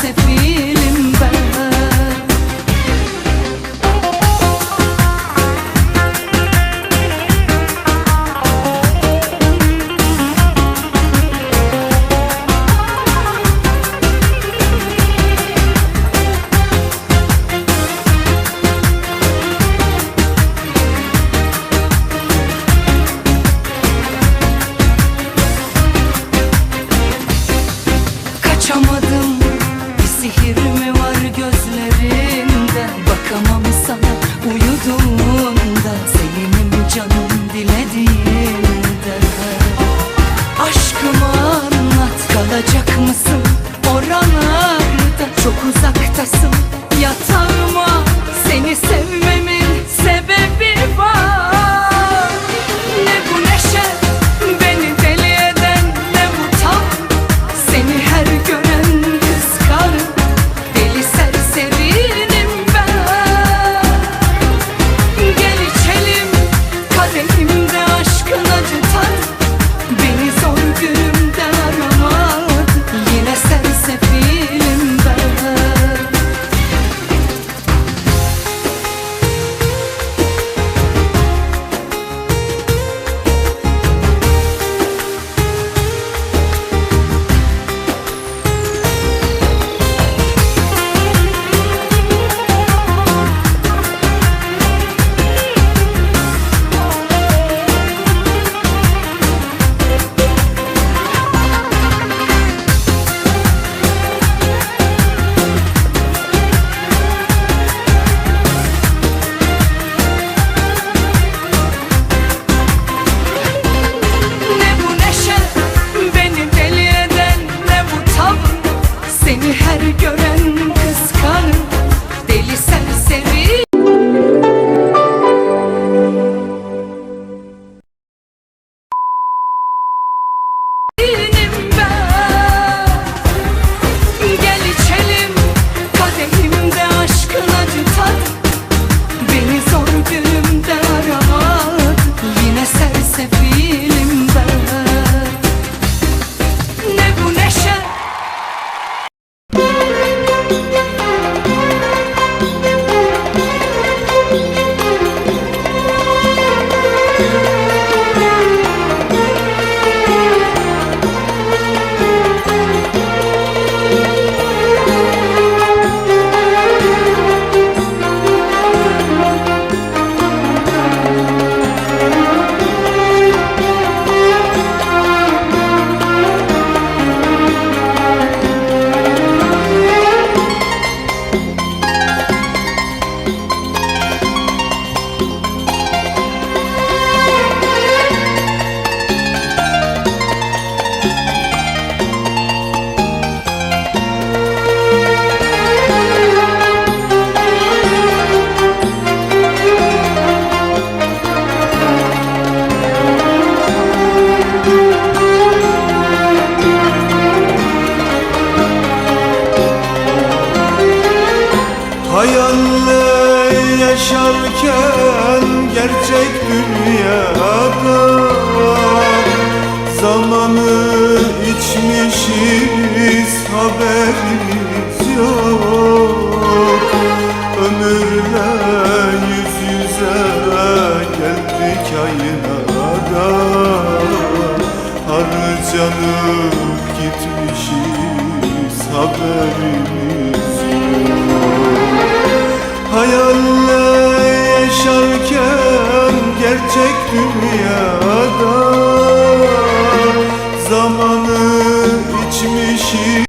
sefi Kalacak mısın oralarda? Çok uzaktasın. Yatağıma Seni sevmiyorum. Hayalle yaşarken gerçek dünyada Zamanı içmişiz haberimiz yok. Ömürle yüz yüze geldik ayına aynada Harcanıp gitmişiz haberimiz gerçek dünya.